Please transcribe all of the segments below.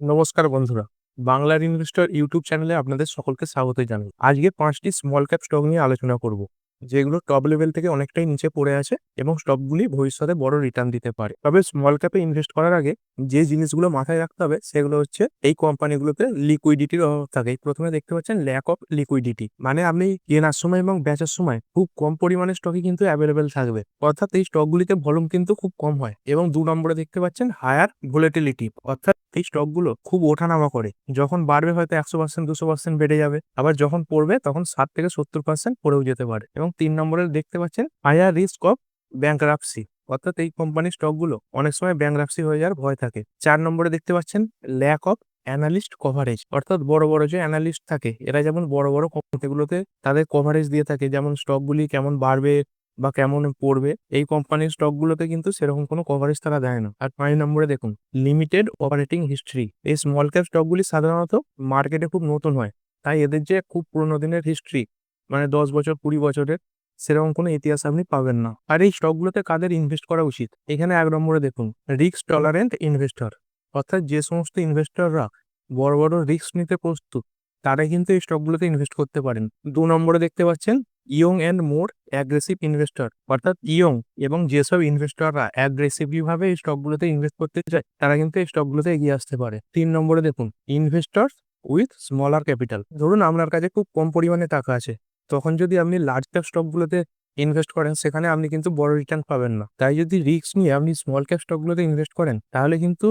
নমস্কার বন্ধুরা। বাংলার ইনভেস্টর ইউটিউব চ্যানেলে আপনাদের সকলকে স্বাগত জানাই। আজকে পাঁচটি স্মল ক্যাপ স্টক নিয়ে আলোচনা করব, যেগুলো টপ লেভেল থেকে অনেকটাই নিচে পড়ে আছে এবং স্টকগুলি ভবিষ্যতে বড় রিটার্ন দিতে পারে। তবে স্মল ক্যাপে ইনভেস্ট করার আগে যে জিনিসগুলো মাথায় রাখতে হবে, সেগুলো হচ্ছে এই কোম্পানিগুলোতে লিকুইডিটির অভাব থাকে। প্রথমে দেখতে পাচ্ছেন ল্যাক অফ লিকুইডিটি মানে আপনি কেনার সময় এবং বেচার সময় খুব কম পরিমাণে স্টকই কিন্তু অ্যাভেলেবেল থাকবে। অর্থাৎ এই স্টকগুলিতে ভলিউম কিন্তু খুব কম হয় এবং দু নম্বরে দেখতে পাচ্ছেন হায়ার ভোলেটিলিটি অর্থাৎ এই স্টকগুলো খুব ওঠানামা করে। যখন বাড়বে হয়তো একশো পার্সেন্ট দুশো পার্সেন্ট বেড়ে যাবে। আবার যখন পড়বে তখন ষাট থেকে সত্তর পার্সেন্ট পড়েও যেতে পারে। এবং তিন নম্বরে দেখতে পাচ্ছেন হায়ার রিস্ক অফ ব্যাংকরাপসি অর্থাৎ এই কোম্পানির স্টকগুলো অনেক সময় ব্যাংকরাপসি হয়ে যাওয়ার ভয় থাকে। চার নম্বরে দেখতে পাচ্ছেন ল্যাক অফ অ্যানালিস্ট কভারেজ অর্থাৎ বড় বড় যে অ্যানালিস্ট থাকে, এরা যেমন বড় বড় কোম্পানিগুলোতে তাদের কভারেজ দিয়ে থাকে। যেমন স্টকগুলি কেমন বাড়বে বা কেমন পড়বে, এই কোম্পানির স্টকগুলোতে কিন্তু সেরকম কোনো কভারেজ তারা দেয় না। আর পাঁচ নম্বরে দেখুন লিমিটেড অপারেটিং হিস্ট্রি এই স্মল ক্যাপ স্টকগুলি সাধারণত মার্কেটে খুব নতুন হয়। তাই এদের যে খুব পুরোনো দিনের হিস্ট্রি মানে দশ বছর, কুড়ি বছরের, সেরকম কোনো ইতিহাস আপনি পাবেন না। আর এই স্টকগুলোতে কাদের ইনভেস্ট করা উচিত? এখানে এক নম্বরে দেখুন রিস্ক টলারেন্ট ইনভেস্টর অর্থাৎ যে সমস্ত ইনভেস্টররা বড় বড় রিস্ক নিতে প্রস্তুত তারা কিন্তু এই স্টকগুলোতে ইনভেস্ট করতে পারেন। দু নম্বরে দেখতে পাচ্ছেন young and more aggressive investor. অর্থাৎ ইয়ং এবং যেসব ইনভেস্টররা অ্যাগ্রেসিভলি ভাবে এই স্টকগুলোতে ইনভেস্ট করতে চায়, তারা কিন্তু এই স্টকগুলোতে এগিয়ে আসতে পারে। তিন নম্বরে দেখুন ইনভেস্টর উইথ স্মলার ক্যাপিটাল। ধরুন আপনার কাছে খুব কম পরিমাণে টাকা আছে, তখন যদি আপনি লার্জ ক্যাপ স্টকগুলোতে ইনভেস্ট করেন, সেখানে আপনি কিন্তু বড় রিটার্ন পাবেন না। তাই যদি রিস্ক নিয়ে আপনি স্মল ক্যাপ স্টকগুলোতে ইনভেস্ট করেন, তাহলে কিন্তু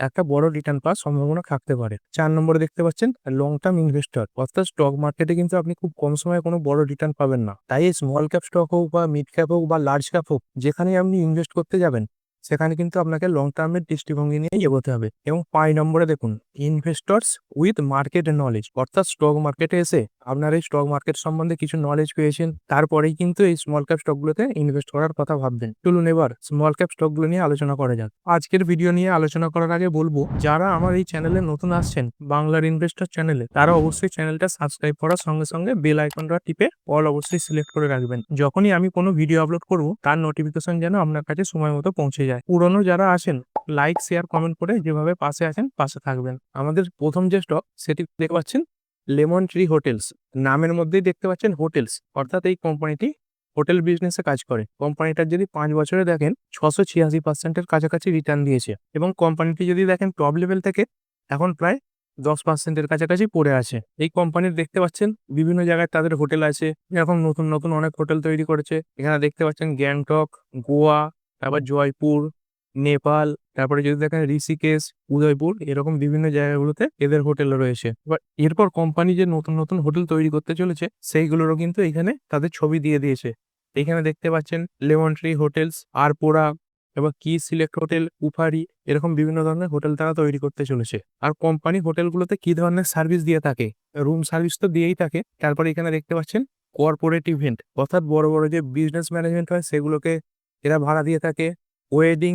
একটা বড় রিটার্ন পাওয়ার সম্ভাবনা থাকতে পারে। চার নম্বরে দেখতে পাচ্ছেন লং টার্ম ইনভেস্টর অর্থাৎ স্টক মার্কেটে কিন্তু আপনি খুব কম সময়ে কোনো বড় রিটার্ন পাবেন না। তাই স্মল ক্যাপ স্টক হোক বা মিড ক্যাপ হোক বা লার্জ ক্যাপ হোক যেখানে আপনি ইনভেস্ট করতে যাবেন সেখানে কিন্তু আপনাকে লং টার্মের দৃষ্টিভঙ্গি নিয়ে এগোতে হবে। এবং পাঁচ নম্বরে দেখুন ইনভেস্টর্স উইথ মার্কেট নলেজ অর্থাৎ স্টক মার্কেটে এসে আপনার এই স্টক মার্কেট সম্বন্ধে কিছু নলেজ পেয়েছেন, তারপরেই কিন্তু এই স্মল ক্যাপ স্টকগুলোতে ইনভেস্ট করার কথা ভাববেন। চলুন এবার স্মল ক্যাপ স্টকগুলো নিয়ে আলোচনা করা যাক। আজকের ভিডিও নিয়ে আলোচনা করার আগে বলব, যারা আমার এই চ্যানেলে নতুন আসছেন, বাংলার ইনভেস্টর চ্যানেলে তারা অবশ্যই চ্যানেলটা সাবস্ক্রাইব করার সঙ্গে সঙ্গে বেল আইকনটা টিপে অল অবশ্যই সিলেক্ট করে রাখবেন। যখনই আমি কোনো ভিডিও আপলোড করব, তার নোটিফিকেশন যেন আপনার কাছে সময় মতো পৌঁছে যায়। পুরনো যারা আসেন লাইক শেয়ার কমেন্ট করে যেভাবে পাশে আছেন, পাশে থাকবেন। আমাদের প্রথম যে স্টক সেটি দেখতে পাচ্ছেন লেমন ট্রি হোটেলস নামের মধ্যেই দেখতে পাচ্ছেন হোটেলস অর্থাৎ এই কোম্পানিটি হোটেল বিজনেসে কাজ করে। কোম্পানিটার যদি পাঁচ বছরে দেখেন, ছশো ছিয়াশি পার্সেন্টের কাছাকাছি রিটার্ন দিয়েছে। এবং কোম্পানিটি যদি দেখেন টপ লেভেল থেকে এখন প্রায় দশ পার্সেন্টের কাছাকাছি পড়ে আছে। এই কোম্পানির দেখতে পাচ্ছেন, বিভিন্ন জায়গায় তাদের হোটেল আছে। এরকম নতুন নতুন অনেক হোটেল তৈরি করেছে। এখানে দেখতে পাচ্ছেন গ্যাংটক গোয়া তারপর জয়পুর, নেপাল, তারপরে যদি দেখেন ঋষিকেশ, উদয়পুর, এরকম বিভিন্ন জায়গাগুলোতে এদের হোটেল রয়েছে। এবার এরপর কোম্পানি যে নতুন নতুন হোটেল তৈরি করতে চলেছে, সেইগুলোরও কিন্তু এখানে তাদের ছবি দিয়ে দিয়েছে। এখানে দেখতে পাচ্ছেন লেমন ট্রি হোটেলস, আরপোরা, এবার কি সিলেক্ট হোটেল, উফারি, এরকম বিভিন্ন ধরনের হোটেল তারা তৈরি করতে চলেছে। আর কোম্পানি হোটেলগুলোতে কি ধরনের সার্ভিস দিয়ে থাকে? রুম সার্ভিস তো দিয়েই থাকে। তারপরে এখানে দেখতে পাচ্ছেন কর্পোরেট ইভেন্ট, অর্থাৎ বড় বড় যে বিজনেস ম্যানেজমেন্ট হয়, সেগুলোকে এরা ভাড়া দিয়ে থাকে। ওয়েডিং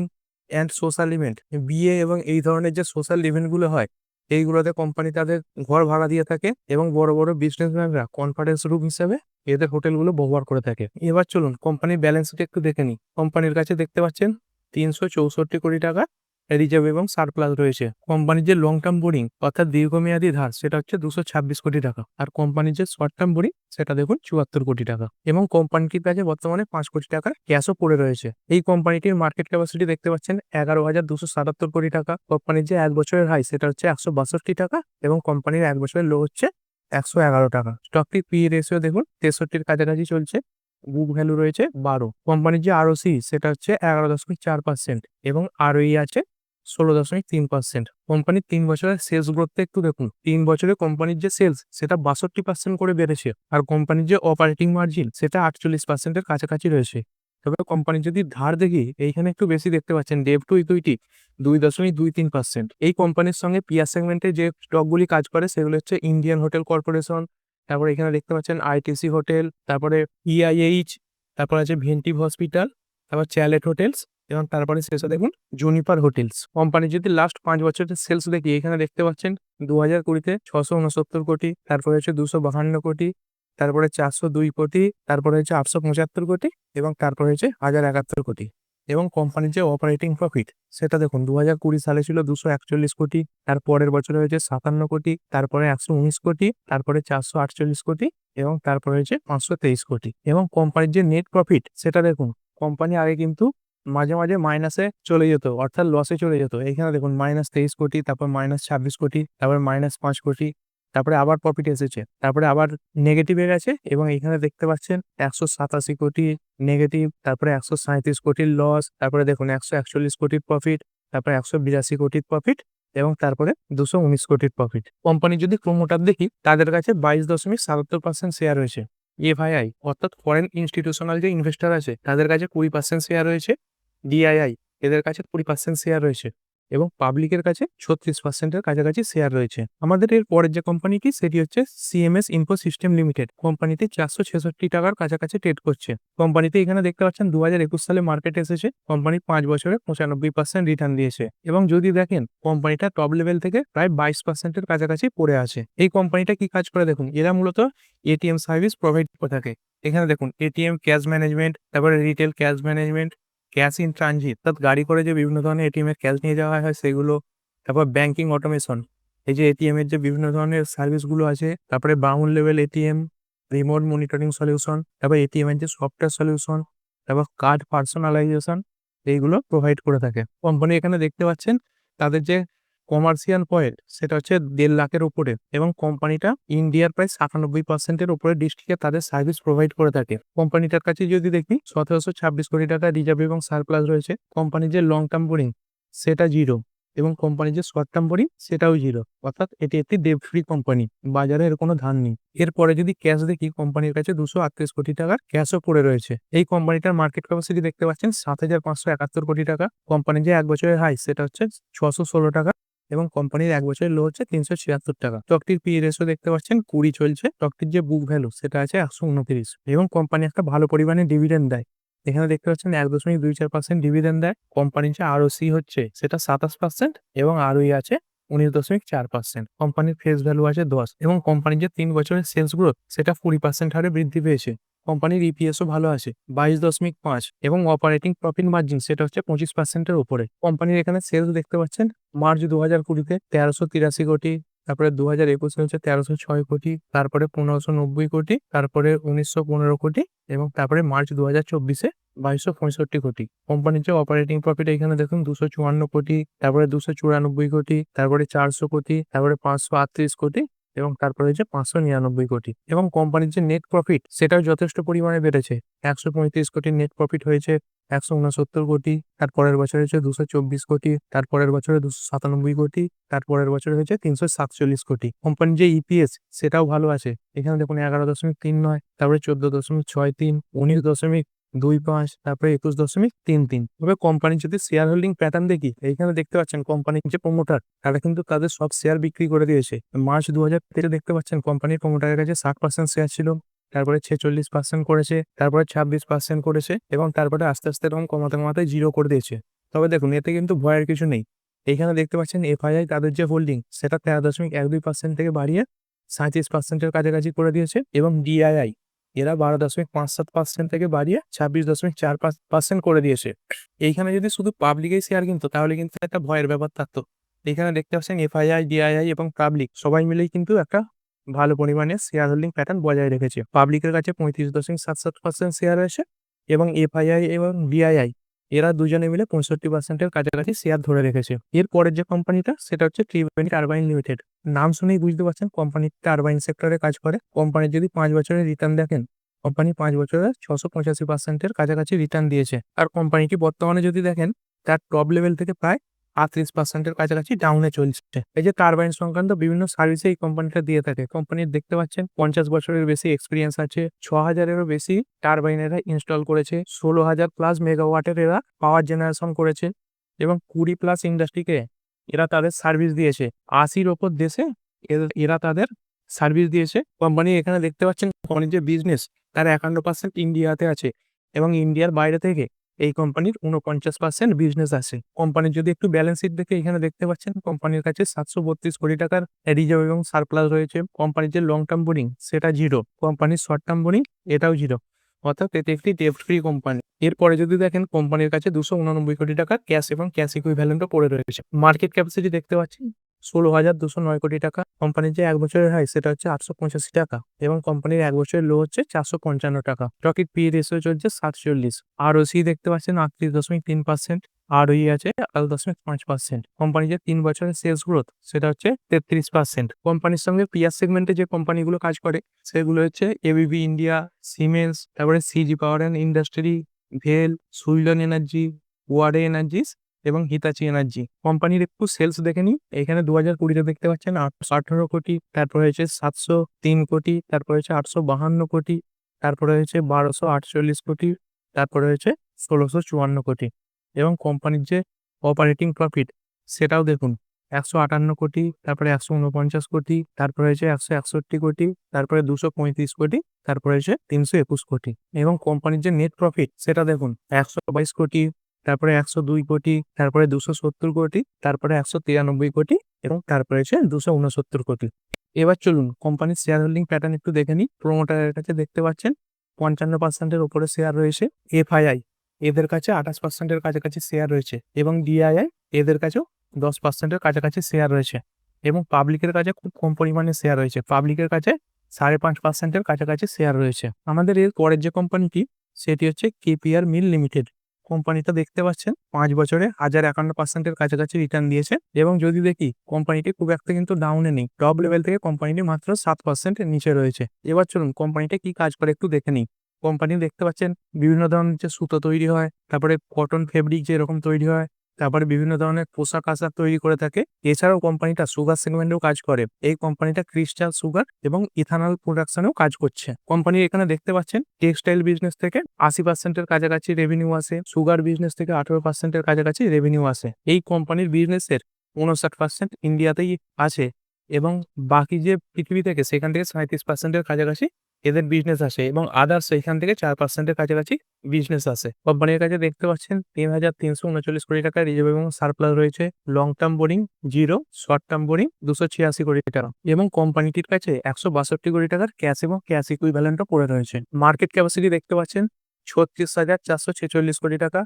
অ্যান্ড সোশ্যাল ইভেন্ট বিয়ে এবং এই ধরনের যে সোশ্যাল ইভেন্টগুলো হয়, এইগুলোতে কোম্পানি তাদের ঘর ভাড়া দিয়ে থাকে এবং বড় বড় বিজনেসম্যানরা কনফারেন্স রুম হিসেবে এদের হোটেলগুলো ব্যবহার করে থাকে। এবার চলুন কোম্পানির ব্যালেন্স একটু দেখে নিই। কোম্পানির কাছে দেখতে পাচ্ছেন, তিনশো চৌষট্টি কোটি টাকা রিজার্ভ এবং সারপ্লাস রয়েছে। কোম্পানির যে লং টার্ম বোরিং অর্থাৎ দীর্ঘমেয়াদী ধার, সেটা হচ্ছে দুশো ছাব্বিশ কোটি টাকা। আর কোম্পানির যে শর্ট টার্ম বোরিং সেটা দেখুন চুয়াত্তর কোটি টাকা। এবং কোম্পানিটির কাছে বর্তমানে পাঁচ কোটি টাকার ক্যাশও পড়ে রয়েছে। এই কোম্পানিটির মার্কেট ক্যাপাসিটি দেখতে পাচ্ছেন এগারো হাজার দুশো সাতাত্তর কোটি টাকা। কোম্পানির যে এক বছরের হাই সেটা হচ্ছে একশো বাষট্টি টাকা এবং কোম্পানির এক বছরের লো হচ্ছে একশো এগারো টাকা। স্টকটির পি রেশিও দেখুন, তেষট্টির কাছাকাছি চলছে বুক ভ্যালু রয়েছে বারো। কোম্পানির যে আরওসি সেটা হচ্ছে এগারো দশমিক চার পার্সেন্ট এবং আরওই আছে ষোলো দশমিক তিন পার্সেন্ট কোম্পানির তিন বছরের সেলস গ্রোথটা একটু দেখুন। তিন বছরে কোম্পানির যে সেলস সেটা বাষট্টি পার্সেন্ট করে বেড়েছে। আর কোম্পানির যে অপারেটিং মার্জিন সেটা আটচল্লিশ পার্সেন্টের কাছাকাছি রয়েছে। তবে কোম্পানি যদি ধার দেখি, এইখানে একটু বেশি দেখতে পাচ্ছেন ডেভ টু ইকুইটি দুই দশমিক দুই তিন পার্সেন্ট এই কোম্পানির সঙ্গে পিয়ার সেগমেন্টে যে স্টকগুলি কাজ করে, সেগুলো হচ্ছে ইন্ডিয়ান হোটেল কর্পোরেশন তারপরে এখানে দেখতে পাচ্ছেন আইটিসি হোটেল তারপরে ইআইএইচ তারপর আছে ভেন্টিভ হসপিটাল তারপর চ্যালেট হোটেলস এবং তারপরে শেষে দেখুন জুনিপার হোটেলস কোম্পানি যদি লাস্ট পাঁচ বছরের সেলস দেখি, এখানে দেখতে পাচ্ছেন দু হাজার কুড়িতে ছশো উনসত্তর কোটি, তারপরে হচ্ছে দুশো বাহান্ন কোটি, তারপরে চারশো দুই কোটি, তারপরে হচ্ছে আটশো পঁচাত্তর কোটি এবং তারপরে হচ্ছে হাজার একাত্তর কোটি। এবং কোম্পানির যে অপারেটিং প্রফিট সেটা দেখুন দু হাজার কুড়ি সালে ছিল দুশো একচল্লিশ কোটি, তার পরের বছরে হয়েছে সাতান্ন কোটি, তারপরে একশো উনিশ কোটি, তারপরে চারশো আটচল্লিশ কোটি এবং তারপরে হয়েছে পাঁচশো তেইশ কোটি। এবং কোম্পানির যে নেট প্রফিট সেটা দেখুন কোম্পানি আগে কিন্তু মাঝে মাঝে মাইনাসে চলে যেত, অর্থাৎ লসে চলে যেত। এখানে দেখুন মাইনাস তেইশ কোটি, তারপর মাইনাস ছাব্বিশ কোটি, তারপর মাইনাস পাঁচ কোটি, তারপরে আবার প্রফিট এসেছে, তারপরে আবার নেগেটিভে গেছে এবং এখানে দেখতে পাচ্ছেন একশো সাতাশি কোটি নেগেটিভ তারপরে একশো সাঁত্রিশ কোটির লস তারপরে দেখুন একশো একচল্লিশ কোটির প্রফিট তারপরে একশো বিরাশি কোটির প্রফিট এবং তারপরে দুশো উনিশ কোটির প্রফিট কোম্পানি যদি প্রোমোটার দেখি, তাদের কাছে বাইশ দশমিক সাতাত্তর পার্সেন্ট শেয়ার রয়েছে এফআইআই, অর্থাৎ ফরেন ইনস্টিটিউশনাল যে ইনভেস্টর আছে, তাদের কাছে কুড়ি পার্সেন্ট শেয়ার রয়েছে ডিআইআই এদের কাছে কুড়ি পার্সেন্ট শেয়ার রয়েছে। এবং পাবলিকের কাছে ছত্রিশ পার্সেন্টের কাছাকাছি শেয়ার রয়েছে। আমাদের এর পরের যে কোম্পানিটি সেটি হচ্ছে সিএমএস ইনফো সিস্টেম লিমিটেড কোম্পানিতে চারশো ছেষট্টি টাকার কাছাকাছি ট্রেড করছে। কোম্পানিতে এখানে দেখতে পাচ্ছেন দু হাজার একুশ সালে মার্কেট এসেছে। কোম্পানি পাঁচ বছরে পঁচানব্বই পার্সেন্ট রিটার্ন দিয়েছে। এবং যদি দেখেন কোম্পানিটা টপ লেভেল থেকে প্রায় বাইশ পার্সেন্টের কাছাকাছি পড়ে আছে। এই কোম্পানিটা কি কাজ করে দেখুন? এরা মূলত এটিএম সার্ভিস প্রোভাইড করে থাকে। এখানে দেখুন এটিএম ক্যাশ ম্যানেজমেন্ট তারপরে retail cash management cash in transit, অর্থাৎ গাড়ি করে যে বিভিন্ন ধরনের এটিএম এর ক্যাশ নিয়ে যাওয়া হয় সেগুলো, তারপর ব্যাঙ্কিং অটোমেশন, এই যে এটিএম এর যে বিভিন্ন ধরনের সার্ভিসগুলো আছে, তারপরে bound level ATM remote monitoring solution, তারপর এটিএম এর যে সফটওয়্যার সলিউশন, তারপর কার্ড পার্সোনালাইজেশন, এইগুলো প্রোভাইড করে থাকে। কোম্পানি এখানে দেখতে পাচ্ছেন, তাদের যে কমার্শিয়াল পয়েন্ট সেটা হচ্ছে দেড় লাখের উপরে এবং কোম্পানিটা ইন্ডিয়ার প্রায় সাতানব্বই পার্সেন্টের উপরে ডিস্ট্রিক্টে তাদের সার্ভিস প্রোভাইড করে থাকে। কোম্পানিটার কাছে যদি দেখি, সতেরোশো ছাব্বিশ কোটি টাকা রিজার্ভ এবং সারপ্লাস রয়েছে কোম্পানির যে লং টার্ম বোরিং সেটা জিরো এবং কোম্পানির যে শর্ট টার্ম বোরিং সেটাও জিরো অর্থাৎ এটি একটি ডেপ ফ্রি কোম্পানি বাজারে এর কোনো ধার নেই। এরপরে যদি ক্যাশ দেখি কোম্পানির কাছে দুশো আটত্রিশ কোটি টাকার ক্যাশও পড়ে রয়েছে। এই কোম্পানিটার মার্কেট ক্যাপাসিটি দেখতে পাচ্ছেন সাত হাজার পাঁচশো একাত্তর কোটি টাকা। কোম্পানির যে এক বছরের হাই সেটা হচ্ছে ছশো ষোলো টাকা। এবং কোম্পানির এক বছরের লো হচ্ছে তিনশো ছিয়াত্তর টাকা। স্টকটির পি রেশো দেখতে পাচ্ছেন, কুড়ি চলছে। স্টকটির যে বুক ভ্যালু সেটা আছে একশো উনত্রিশ। এবং কোম্পানি একটা ভালো পরিমাণে ডিভিডেন্ড দেয়। এখানে দেখতে পাচ্ছেন এক দশমিক দুই চার পার্সেন্ট ডিভিডেন্ড দেয়। কোম্পানির যে আরও সি হচ্ছে, সেটা সাতাশ পার্সেন্ট এবং আরওই আছে উনিশ দশমিক চার পার্সেন্ট কোম্পানির ফেস ভ্যালু আছে দশ। এবং কোম্পানির যে তিন বছরের সেলস গ্রোথ সেটা কুড়ি পার্সেন্ট হারে বৃদ্ধি পেয়েছে। কোম্পানির ইপিএসও ভালো আছে, বাইশ দশমিক পাঁচ এবং অপারেটিং প্রফিট মার্জিন সেটা হচ্ছে পঁচিশ পার্সেন্টের উপরে। কোম্পানির এখানে সেলস দেখতে পাচ্ছেন, মার্চ দু হাজার কুড়িতে তেরোশো তিরাশি কোটি, তারপরে দু হাজার একুশে হচ্ছে তেরোশো ছয় কোটি, তারপরে পনেরোশো নব্বই কোটি, তারপরে উনিশশো পনেরো কোটি এবং তারপরে মার্চ দু হাজার চব্বিশে বাইশশো পঁয়ষট্টি কোটি। কোম্পানির যে অপারেটিং প্রফিট এখানে দেখুন দুশো চুয়ান্ন কোটি, তারপরে দুশো চুরানব্বই কোটি, তারপরে চারশো কোটি, তারপরে পাঁচশো আটত্রিশ কোটি এবং তারপরে হচ্ছে পাঁচশো নিরানব্বই কোটি। এবং কোম্পানির যে নেট প্রফিট সেটাও যথেষ্ট পরিমাণে বেড়েছে। একশো পঁয়ত্রিশ কোটির নেট প্রফিট হয়েছে, একশো উনসত্তর কোটি, তারপরের বছর হয়েছে দুশো চব্বিশ কোটি, তারপরের বছরে দুশো সাতানব্বই কোটি, তারপরের বছর হয়েছে তিনশো সাতচল্লিশ কোটি। কোম্পানির যে ইপিএস সেটাও ভালো আছে। এখানে দেখুন এগারো দশমিক তিন নয়, তারপরে চোদ্দ দশমিক ছয় তিন, উনিশ দশমিক দুই পাঁচ, তারপরে একুশ দশমিক তিন তিন। তবে কোম্পানির যদি শেয়ার হোল্ডিং প্যাটার্ন দেখি, এইখানে দেখতে পাচ্ছেন কোম্পানির যে প্রমোটার তারা কিন্তু তাদের সব শেয়ার বিক্রি করে দিয়েছে। মার্চ দু হাজার দেখতে পাচ্ছেন কোম্পানির প্রমোটারের কাছে ষাট পার্সেন্ট শেয়ার ছিল, তারপরে ছেচল্লিশ পার্সেন্ট করেছে, তারপরে ছাব্বিশ পার্সেন্ট করেছে এবং তারপরে আস্তে আস্তে এরকম কমাতে কমাতে জিরো করে দিয়েছে। তবে দেখুন, এতে কিন্তু ভয়ের কিছু নেই। এইখানে দেখতে পাচ্ছেন এফআইআই তাদের যে হোল্ডিং সেটা তেরো দশমিক এক দুই পার্সেন্ট থেকে বাড়িয়ে সাঁত্রিশ পার্সেন্টের কাছাকাছি করে দিয়েছে এবং ডিআইআই এরা বারো দশমিক পাঁচ সাত পার্সেন্ট থেকে বাড়িয়ে ছাব্বিশ দশমিক চার পাঁচ পার্সেন্ট করে দিয়েছে। এইখানে যদি শুধু পাবলিকেই শেয়ার কিনতো, তাহলে কিন্তু একটা ভয়ের ব্যাপার থাকতো। এখানে দেখতে পাচ্ছেন এফআইআই ডিআইআই এবং পাবলিক সবাই মিলেই কিন্তু একটা ভালো পরিমাণে শেয়ার হোল্ডিং প্যাটার্ন বজায় রেখেছে। পাবলিকের কাছে পঁয়ত্রিশ দশমিক সাত সাত পার্সেন্ট শেয়ার রয়েছে এবং এফআইআই এবং ডিআইআই এরা দুজনে মিলে পঁয়ষট্টি পার্সেন্টের কাছাকাছি শেয়ার ধরে রেখেছে। এর পরের যে কোম্পানিটা, সেটা হচ্ছে ত্রিবেণী টারবাইন লিমিটেড নাম শুনেই বুঝতে পারছেন কোম্পানি টারবাইন সেক্টরে কাজ করে। কোম্পানির যদি পাঁচ বছরের রিটার্ন দেখেন, কোম্পানি পাঁচ বছরে ছশো পঁচাশি পার্সেন্টের কাছাকাছি রিটার্ন দিয়েছে। আর কোম্পানিটি বর্তমানে যদি দেখেন, তার টপ লেভেল থেকে প্রায় আটত্রিশ পার্সেন্টের কাছাকাছি ডাউনে চলছে। এই যে টারবাইন সংক্রান্ত বিভিন্ন সার্ভিসে এই কোম্পানিটা দিয়ে থাকে। কোম্পানির দেখতে পাচ্ছেন, পঞ্চাশ বছরের বেশি এক্সপিরিয়েন্স আছে। ছ হাজারেরও বেশি টারবাইন এরা ইনস্টল করেছে। ষোলো হাজার প্লাস মেগাওয়াটের এরা পাওয়ার জেনারেশন করেছে। এবং কুড়ি প্লাস ইন্ডাস্ট্রিকে এরা তাদের সার্ভিস দিয়েছে। আশির ওপর দেশে এর- তাদের সার্ভিস দিয়েছে। কোম্পানি এখানে দেখতে পাচ্ছেন কোম্পানির যে বিজনেস তার একান্ন পার্সেন্ট ইন্ডিয়াতে আছে। এবং ইন্ডিয়ার বাইরে থেকে এই কোম্পানির উনপঞ্চাশ পার্সেন্ট বিজনেস আছে। কোম্পানির যদি একটু ব্যালেন্স শিট দেখে এখানে দেখতে পাচ্ছেন, কোম্পানির কাছে সাতশো বত্রিশ কোটি টাকার রিজার্ভ এবং সারপ্লাস রয়েছে। কোম্পানির যে লং টার্ম বোরিং সেটা জিরো কোম্পানির শর্ট টার্ম বোরিং এটাও জিরো অর্থাৎ এটি একটি ডেপ্ট ফ্রি কোম্পানি এরপরে যদি দেখেন, কোম্পানির কাছে দুশো উননব্বই কোটি টাকা ক্যাশ এবং ক্যাশ ইকুইভ্যালেন্টও পড়ে রয়েছে। মার্কেট ক্যাপাসিটি দেখতে পাচ্ছেন? ষোলো হাজার দুশো নয় কোটি টাকা। কোম্পানির যে এক বছরের হাই সেটা হচ্ছে আটশো পঁচাশি টাকা এবং কোম্পানির এক বছরের লো হচ্ছে চারশো পঞ্চান্ন টাকা। স্টকের পি রেশিও চলছে সাতচল্লিশ। আর ওসি দেখতে পাচ্ছেন আটত্রিশ দশমিক তিন পার্সেন্ট আর ওই আছে এগারো দশমিক পাঁচ পার্সেন্ট কোম্পানির যে তিন বছরের সেলস গ্রোথ সেটা হচ্ছে তেত্রিশ পার্সেন্ট কোম্পানির সঙ্গে পিয়ার সেগমেন্টে যে কোম্পানিগুলো কাজ করে, সেগুলো হচ্ছে এবিবি ইন্ডিয়া সিমেন্স তারপরে সিজি পাওয়ার অ্যান্ড ইন্ডাস্ট্রি ভেল সুইলন এনার্জি ওয়ারে এনার্জিস এবং হিতাচি এনার্জি। কোম্পানির একটু সেলস দেখে নিই। এখানে দু হাজার কুড়িতে দেখতে পাচ্ছেন আটশো আঠারো কোটি, তারপরে হয়েছে সাতশো তিন কোটি, তারপরে হয়েছে আটশো বাহান্ন কোটি, তারপরে হয়েছে বারোশো আটচল্লিশ কোটি, তারপরে হয়েছে ষোলোশো চুয়ান্ন কোটি। এবং কোম্পানির যে অপারেটিং প্রফিট সেটাও দেখুন। একশো আটান্ন কোটি, তারপরে একশো উনপঞ্চাশ কোটি, তারপরে হয়েছে একশো একষট্টি কোটি, তারপরে দুশো পঁয়ত্রিশ কোটি, তারপরে হয়েছে তিনশো একুশ কোটি। এবং কোম্পানির যে নেট প্রফিট সেটা দেখুন, একশো বাইশ কোটি তারপরে একশো দুই কোটি, তারপরে দুশো সত্তর কোটি, তারপরে একশো তিরানব্বই কোটি এবং তারপরে হচ্ছে দুশো উনসত্তর কোটি। এবার চলুন কোম্পানির শেয়ার হোল্ডিং প্যাটার্ন একটু দেখে নিই। প্রোমোটারের কাছে দেখতে পাচ্ছেন, পঞ্চান্ন পার্সেন্টের উপরে শেয়ার রয়েছে এফআইআই এদের কাছে আঠাশ পার্সেন্টের কাছাকাছি শেয়ার রয়েছে এবং ডিআইআই এদের কাছেও দশ পার্সেন্টের কাছাকাছি শেয়ার রয়েছে এবং পাবলিকের কাছে খুব কম পরিমাণে শেয়ার রয়েছে। পাবলিকের কাছে সাড়ে পাঁচ পার্সেন্টের কাছাকাছি শেয়ার রয়েছে। আমাদের এর পরের যে কোম্পানিটি সেটি হচ্ছে কেপিআর মিল লিমিটেড কোম্পানিটা দেখতে পাচ্ছেন, পাঁচ বছরে হাজার একান্ন পার্সেন্টের কাছাকাছি রিটার্ন দিয়েছে। এবং যদি দেখি, কোম্পানিটি খুব একটা কিন্তু ডাউনে নেই। টপ লেভেল থেকে কোম্পানিটি মাত্র সাত পার্সেন্ট নিচে রয়েছে। এবার চলুন, কোম্পানিটা কি কাজ করে একটু দেখে নিই। কোম্পানি দেখতে পাচ্ছেন, বিভিন্ন ধরনের যে সুতো তৈরি হয়, তারপরে কটন ফেব্রিক যেরকম তৈরি হয় তারপরে বিভিন্ন ধরনের পোশাক আশাক তৈরি করে থাকে। এছাড়াও কোম্পানিটা সুগার সেগমেন্টেও কাজ করে। এই কোম্পানিটা ক্রিস্টাল সুগার এবং ইথানল প্রোডাকশনেও কাজ করছে। কোম্পানি এখানে দেখতে পাচ্ছেন, টেক্সটাইল বিজনেস থেকে আশি পার্সেন্টের কাছাকাছি রেভিনিউ আসে। সুগার বিজনেস থেকে আঠেরো পার্সেন্টের কাছাকাছি রেভিনিউ আসে। এই কোম্পানির বিজনেসের উনষাট পার্সেন্ট ইন্ডিয়াতেই আছে এবং বাকি যে পৃথিবী থেকে সেখান থেকে সাঁত্রিশ পার্সেন্টের কাছাকাছি এদের বিজনেস আসে এবং আদার্স এখান থেকে চার পার্সেন্টের কাছাকাছি বিজনেস আসে। কোম্পানির কাছে দেখতে পাচ্ছেন, তিন হাজার তিনশো উনচল্লিশ কোটি টাকা রিজার্ভ এবং সারপ্লাস রয়েছে। Long term borrowing zero short term borrowing দুশো ছিয়াশি কোটি টাকা এবং কোম্পানিটির কাছে একশো বাষট্টি কোটি টাকার ক্যাশ এবং ক্যাশ ইকুইভ্যালেন্টও পড়ে রয়েছে। মার্কেট ক্যাপাসিটি দেখতে পাচ্ছেন, ছত্রিশ হাজার চারশো ছেচল্লিশ কোটি টাকা।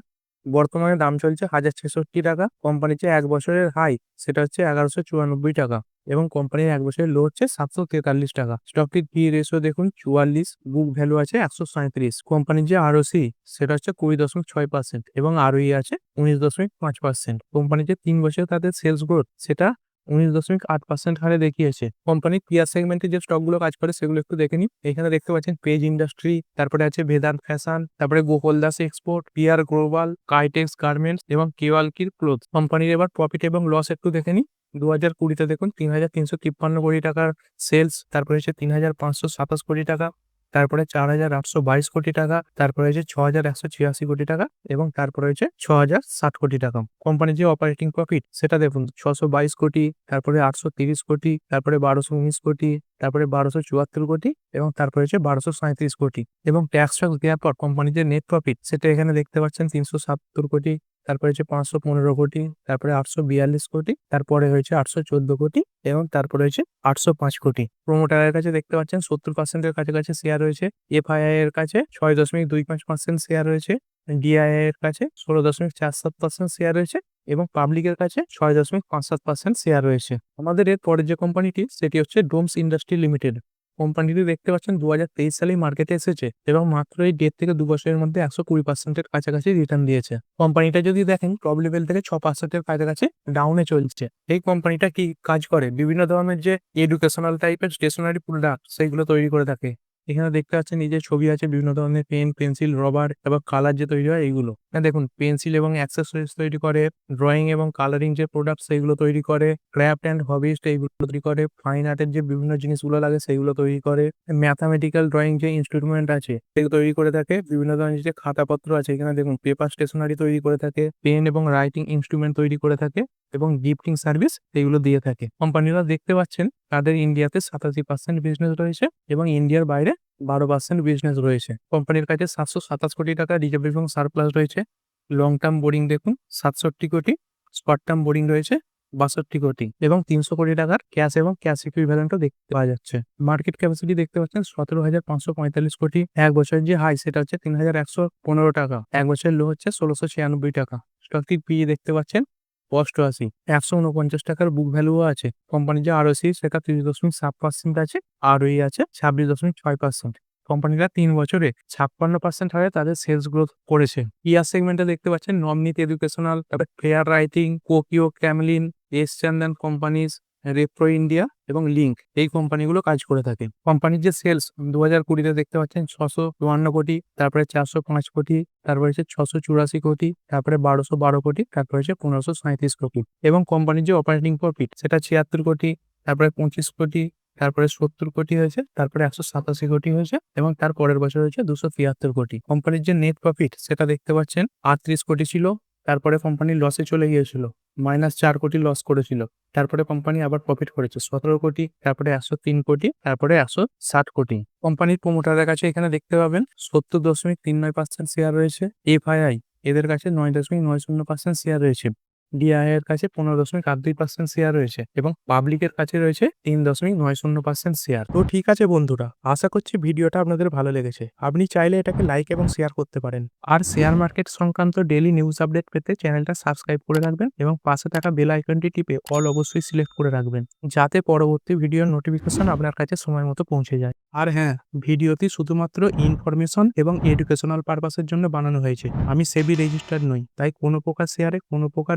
বর্তমানে দাম চলছে হাজার ছেষট্টি টাকা। কোম্পানির যে এক বছরের হাই সেটা হচ্ছে এগারোশো চুরানব্বই টাকা। এবং কোম্পানির এক বছরের লো হচ্ছে সাতশো তেতাল্লিশ টাকা। স্টকটির পি রেশিও দেখুন, চুয়াল্লিশ বুক ভ্যালু আছে একশো সাঁত্রিশ কোম্পানির যে আরওসি সেটা হচ্ছে কুড়ি দশমিক ছয় পার্সেন্ট এবং আরওই আছে উনিশ দশমিক পাঁচ পার্সেন্ট কোম্পানির যে তিন বছর তাদের সেলস গ্রোথ সেটা উনিশ দশমিক আট পার্সেন্ট হারে দেখিয়েছে। কোম্পানির পিয়ার সেগমেন্টে যে স্টকগুলো কাজ করে, সেগুলো একটু দেখে নিই। এখানে দেখতে পাচ্ছেন পেজ ইন্ডাস্ট্রি তারপরে আছে ভেদান ফ্যাশন তারপরে Gokaldas export pearl global Kitex garments এবং কেওয়ালকির ক্লোথ কোম্পানির এবার প্রফিট এবং লস একটু দেখে নিই। দু হাজার কুড়িতে দেখুন, তিন হাজার তিনশো তিপ্পান্ন কোটি টাকার সেলস তারপরে হচ্ছে তিন হাজার পাঁচশো সাতাশ কোটি টাকা। তারপরে চার হাজার আটশো বাইশ কোটি টাকা, তারপরে হচ্ছে ছ হাজার একশো ছিয়াশি কোটি টাকা এবং তারপরে হচ্ছে ছ হাজার ষাট কোটি টাকা। কোম্পানির যে অপারেটিং প্রফিট সেটা দেখুন ছশো বাইশ কোটি, তারপরে আটশো তিরিশ কোটি, তারপরে বারোশো উনিশ কোটি, তারপরে বারোশো চুয়াত্তর কোটি এবং তারপরে হচ্ছে বারোশো সাঁত্রিশ কোটি। এবং ট্যাক্স ট্যাক্স দেওয়ার পর কোম্পানির যে নেট প্রফিট সেটা এখানে দেখতে পাচ্ছেন তিনশো সত্তর কোটি তারপরে হচ্ছে পাঁচশো পনেরো কোটি, তারপরে আটশো বিয়াল্লিশ কোটি, তারপরে হয়েছে আটশো চোদ্দ কোটি এবং তারপরে হয়েছে আটশো পাঁচ কোটি। প্রোমোটারের কাছে দেখতে পাচ্ছেন সত্তর পার্সেন্টের কাছাকাছি শেয়ার রয়েছে। এফআইআই এর কাছে ছয় দশমিক দুই পাঁচ পার্সেন্ট শেয়ার রয়েছে। ডিআইআই এর কাছে ষোলো দশমিক চার সাত পার্সেন্ট শেয়ার রয়েছে এবং পাবলিকের কাছে ছয় দশমিক পাঁচ সাত পার্সেন্ট শেয়ার রয়েছে। আমাদের এর পরের যে কোম্পানিটি সেটি হচ্ছে ডোমস ইন্ডাস্ট্রি লিমিটেড। কোম্পানিটি দেখতে পাচ্ছেন দু হাজার তেইশ সালেই মার্কেটে এসেছে এবং মাত্র এই ডেট থেকে দু বছরের মধ্যে একশো কুড়ি পার্সেন্টের কাছাকাছি রিটার্ন দিয়েছে। কোম্পানিটা যদি দেখেন টপ লেভেল থেকে ছ পার্সেন্টের কাছাকাছি ডাউনে চলছে। এই কোম্পানিটা কি কাজ করে? বিভিন্ন ধরনের যে এডুকেশনাল টাইপের স্টেশনারি প্রোডাক্ট সেইগুলো তৈরি করে থাকে। এখানে দেখতে পাচ্ছেন নিজের ছবি আছে বিভিন্ন ধরনের পেন, পেন্সিল, রবার এবং কালার যে তৈরি হয় এইগুলো। না দেখুন, পেন্সিল এবং অ্যাক্সেসরিজ তৈরি করে, ড্রয়িং এবং কালারিং যে প্রোডাক্ট সেগুলো তৈরি করে ক্রাফট অ্যান্ড হবিস্ট এইগুলো তৈরি করে, ফাইন আর্টের যে বিভিন্ন জিনিসগুলো লাগে সেগুলো তৈরি করে, ম্যাথামেটিক্যাল ড্রয়িং যে ইনস্ট্রুমেন্ট আছে সেগুলো তৈরি করে থাকে, বিভিন্ন ধরনের যে খাতাপত্র আছে এখানে দেখুন, পেপার স্টেশনারি তৈরি করে থাকে, পেন এবং রাইটিং ইনস্ট্রুমেন্ট তৈরি করে থাকে এবং গিফটিং সার্ভিস এগুলো দিয়ে থাকে। কোম্পানিরা দেখতে পাচ্ছেন, তাদের ইন্ডিয়াতে সাতাশি পার্সেন্ট বিজনেস রয়েছে এবং ইন্ডিয়ার বাইরে বারো পার্সেন্ট বিজনেস রয়েছে। কোম্পানির কাছে সাতশো সাতাশ কোটি টাকা রিজার্ভ এবং সারপ্লাস রয়েছে। লং টার্ম বোরিং দেখুন, সাতষট্টি কোটি। শর্ট টার্ম বোরিং রয়েছে, বাষট্টি কোটি। এবং তিনশো কোটি টাকার ক্যাশ এবং ক্যাশ ইকুইভ্যালেন্টও দেখতে পাওয়া যাচ্ছে। মার্কেট ক্যাপাসিটি দেখতে পাচ্ছেন, সতেরো হাজার পাঁচশো পঁয়তাল্লিশ কোটি। এক বছরের যে হাই সেটা হচ্ছে তিন হাজার একশো পনেরো টাকা। এক বছরের লো হচ্ছে ষোলোশো ছিয়ানব্বই টাকা। স্টকটির পি দেখতে পাচ্ছেন অষ্টআশি একশো উনপঞ্চাশ টাকার বুক ভ্যালুও আছে। কোম্পানির যে আরওসি সেটা তিরিশ দশমিক সাত পার্সেন্ট আছে আর ওই আছে ছাব্বিশ দশমিক ছয় পার্সেন্ট কোম্পানিটা তিন বছরে ছাপ্পান্ন পার্সেন্ট হারে তাদের সেলস গ্রোথ করেছে। ইয়ার সেগমেন্টে দেখতে পাচ্ছেন নমনিত এডুকেশনাল তারপর flair writing Kokuyo Camlin S Chand and companies Repro India এবং লিঙ্ক এই কোম্পানিগুলো কাজ করে থাকে। কোম্পানির যে সেলস দু হাজার কুড়িতে দেখতে পাচ্ছেন ছশো চুয়ান্ন কোটি, তারপরে চারশো পাঁচ কোটি, তারপরে হচ্ছে ছশো চুরাশি কোটি, তারপরে বারোশো বারো কোটি, তারপরে হচ্ছে পনেরোশো সাঁত্রিশ কোটি এবং কোম্পানির যে অপারেটিং প্রফিট সেটা ছিয়াত্তর কোটি, তারপরে পঁচিশ কোটি, তারপরে সত্তর কোটি হয়েছে, তারপরে একশো সাতাশি কোটি হয়েছে এবং তার পরের বছর হয়েছে দুশো তিয়াত্তর কোটি। কোম্পানির যে নেট প্রফিট সেটা দেখতে পাচ্ছেন আটত্রিশ কোটি ছিল, তারপরে কোম্পানি লসে চলে গিয়েছিল। মাইনাস চার কোটি লস করেছিল। তারপরে কোম্পানি আবার প্রফিট করেছে। সতেরো কোটি, তারপরে একশো তিন কোটি, তারপরে একশো ষাট কোটি। কোম্পানির প্রমোটারের কাছে এখানে দেখতে পাবেন, সত্তর দশমিক তিন নয় পার্সেন্ট শেয়ার রয়েছে। এফআইআই এদের কাছে নয় দশমিক নয় শূন্য পার্সেন্ট শেয়ার রয়েছে। ডিআই এর কাছে পনেরো দশমিক আট দুই পার্সেন্ট শেয়ার রয়েছে এবং পাবলিকের কাছে রয়েছে তিন দশমিক নয় শূন্য পার্সেন্ট শেয়ার তো ঠিক আছে বন্ধুরা, আশা করছি ভিডিওটা আপনাদের ভালো লেগেছে। আপনি চাইলে এটাকে লাইক এবং শেয়ার করতে পারেন। আর শেয়ার মার্কেট সংক্রান্ত ডেলি নিউজ আপডেট পেতে চ্যানেলটা সাবস্ক্রাইব করে রাখবেন এবং পাশে থাকা বেল আইকনটি টিপে অল অবশ্যই সিলেক্ট করে রাখবেন, যাতে পরবর্তী ভিডিওর নোটিফিকেশন আপনার কাছে সময় মতো পৌঁছে যায়। আর হ্যাঁ ভিডিওটি শুধুমাত্র ইনফরমেশন এবং এডুকেশনাল পারপাসের জন্য বানানো হয়েছে। আমি সেবি রেজিস্টার্ড নই, তাই কোনো প্রকার শেয়ারে কোনো প্রকার